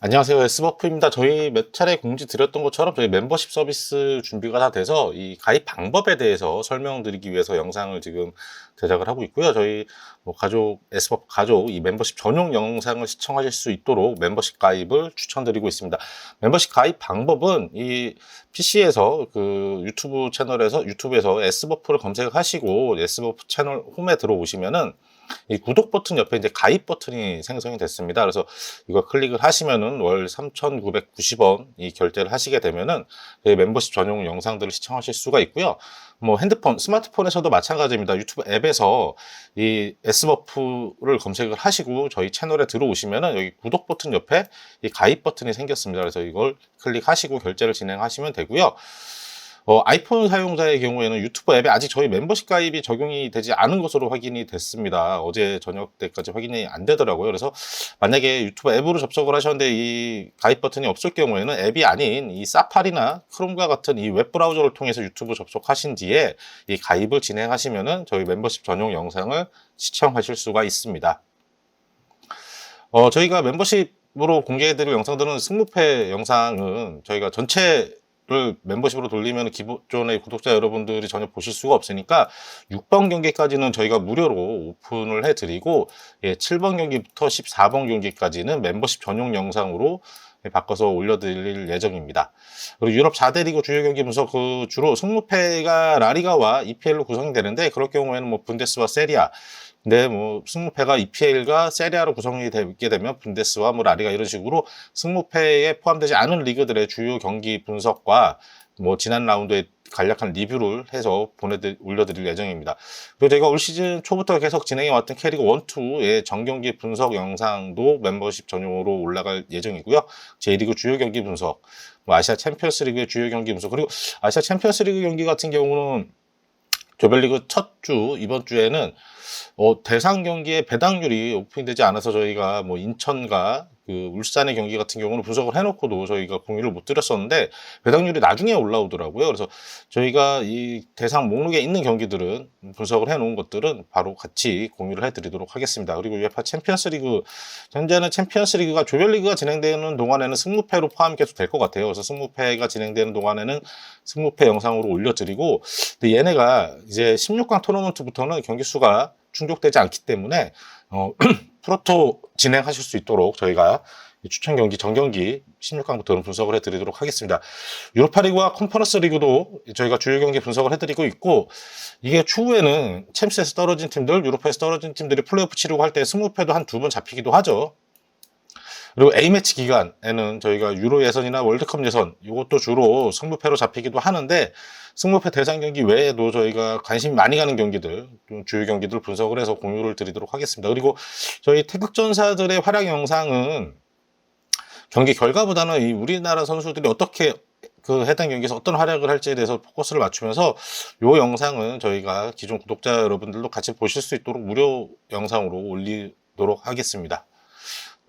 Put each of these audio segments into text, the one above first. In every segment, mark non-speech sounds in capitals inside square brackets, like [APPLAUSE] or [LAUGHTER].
안녕하세요. S버프입니다. 저희 몇 차례 공지 드렸던 것처럼 저희 멤버십 서비스 준비가 다 돼서 이 가입 방법에 대해서 설명드리기 위해서 영상을 지금 제작을 하고 있고요. 저희 뭐 가족, S버프 가족 이 멤버십 전용 영상을 시청하실 수 있도록 멤버십 가입을 추천드리고 있습니다. 멤버십 가입 방법은 이 PC에서 그 유튜브 채널에서 유튜브에서 S버프를 검색하시고 S버프 채널 홈에 들어오시면은 이 구독 버튼 옆에 이제 가입 버튼이 생성이 됐습니다. 그래서 이거 클릭을 하시면은 월 3,990원 이 결제를 하시게 되면은 이 멤버십 전용 영상들을 시청하실 수가 있고요. 뭐 핸드폰, 스마트폰에서도 마찬가지입니다. 유튜브 앱에서 이 S버프를 검색을 하시고 저희 채널에 들어오시면은 여기 구독 버튼 옆에 이 가입 버튼이 생겼습니다. 그래서 이걸 클릭하시고 결제를 진행하시면 되고요. 어, 아이폰 사용자의 경우에는 유튜브 앱에 아직 저희 멤버십 가입이 적용이 되지 않은 것으로 확인이 됐습니다. 어제 저녁 때까지 확인이 안 되더라고요. 그래서 만약에 유튜브 앱으로 접속을 하셨는데 이 가입 버튼이 없을 경우에는 앱이 아닌 이 사파리나 크롬과 같은 이 웹 브라우저를 통해서 유튜브 접속하신 뒤에 이 가입을 진행하시면은 저희 멤버십 전용 영상을 시청하실 수가 있습니다. 어, 저희가 멤버십 으로 공개해드릴 영상들은 승무패 영상은 저희가 전체 를 멤버십으로 돌리면 기존의 구독자 여러분들이 전혀 보실 수가 없으니까 6번 경기까지는 저희가 무료로 오픈을 해드리고 예, 7번 경기부터 14번 경기까지는 멤버십 전용 영상으로 바꿔서 올려드릴 예정입니다. 그리고 유럽 4대 리그 주요 경기 분석 그 주로 승무패가 라리가와 EPL로 구성이 되는데 그럴 경우에는 뭐 분데스와 세리아 근데 뭐 승무패가 EPL과 세리아로 구성이 되게 되면 분데스와 뭐 라리가 이런 식으로 승무패에 포함되지 않은 리그들의 주요 경기 분석과 뭐 지난 라운드에 간략한 리뷰를 해서 보내드 올려드릴 예정입니다. 그리고 제가 올 시즌 초부터 계속 진행해 왔던 캐리그 1, 2의 정경기 분석 영상도 멤버십 전용으로 올라갈 예정이고요. J리그 주요 경기 분석, 뭐 아시아 챔피언스리그의 주요 경기 분석, 그리고 아시아 챔피언스리그 경기 같은 경우는 조별리그 첫 주 이번 주에는 어, 대상 경기에 배당률이 오픈되지 않아서 저희가 뭐 인천과 그 울산의 경기 같은 경우는 분석을 해놓고도 저희가 공유를 못 드렸었는데 배당률이 나중에 올라오더라고요. 그래서 저희가 이 대상 목록에 있는 경기들은 분석을 해놓은 것들은 바로 같이 공유를 해드리도록 하겠습니다. 그리고 UEFA 챔피언스리그 현재는 챔피언스리그가 조별리그가 진행되는 동안에는 승무패로 포함이 계속 될 것 같아요. 그래서 승무패가 진행되는 동안에는 승무패 영상으로 올려드리고 근데 얘네가 이제 16강 토너먼트부터는 경기 수가 충족되지 않기 때문에 어, [CLEARS THROAT] 프로토 진행하실 수 있도록 저희가 추천 경기, 정경기 16강부터는 분석을 해드리도록 하겠습니다. 유로파 리그와 컨퍼런스 리그도 저희가 주요 경기 분석을 해드리고 있고 이게 추후에는 챔스에서 떨어진 팀들, 유로파에서 떨어진 팀들이 플레이오프 치르고 할때 승무패도 한 두 번 잡히기도 하죠. 그리고 A매치 기간에는 저희가 유로 예선이나 월드컵 예선 이것도 주로 승부패로 잡히기도 하는데 승부패 대상 경기 외에도 저희가 관심이 많이 가는 경기들 주요 경기들 분석을 해서 공유를 드리도록 하겠습니다. 그리고 저희 태극전사들의 활약 영상은 경기 결과보다는 이 우리나라 선수들이 어떻게 그 해당 경기에서 어떤 활약을 할지에 대해서 포커스를 맞추면서 이 영상은 저희가 기존 구독자 여러분들도 같이 보실 수 있도록 무료 영상으로 올리도록 하겠습니다.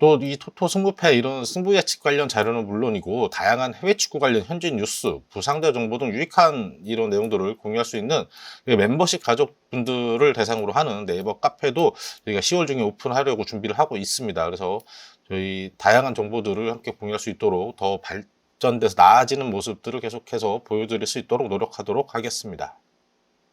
또 이 토토 승부패 이런 승부 예측 관련 자료는 물론이고 다양한 해외 축구 관련 현지 뉴스, 부상자 정보 등 유익한 이런 내용들을 공유할 수 있는 멤버십 가족분들을 대상으로 하는 네이버 카페도 저희가 10월 중에 오픈하려고 준비를 하고 있습니다. 그래서 저희 다양한 정보들을 함께 공유할 수 있도록 더 발전돼서 나아지는 모습들을 계속해서 보여드릴 수 있도록 노력하도록 하겠습니다.